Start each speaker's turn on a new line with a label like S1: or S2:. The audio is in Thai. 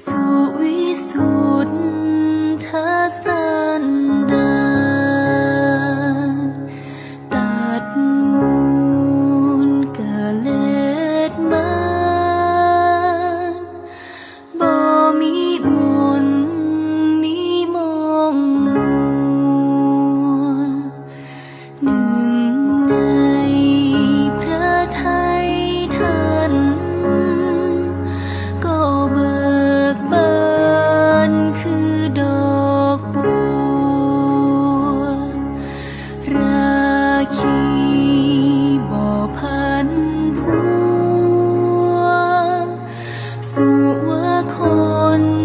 S1: 所为所。 นผัว สู่ว่าคน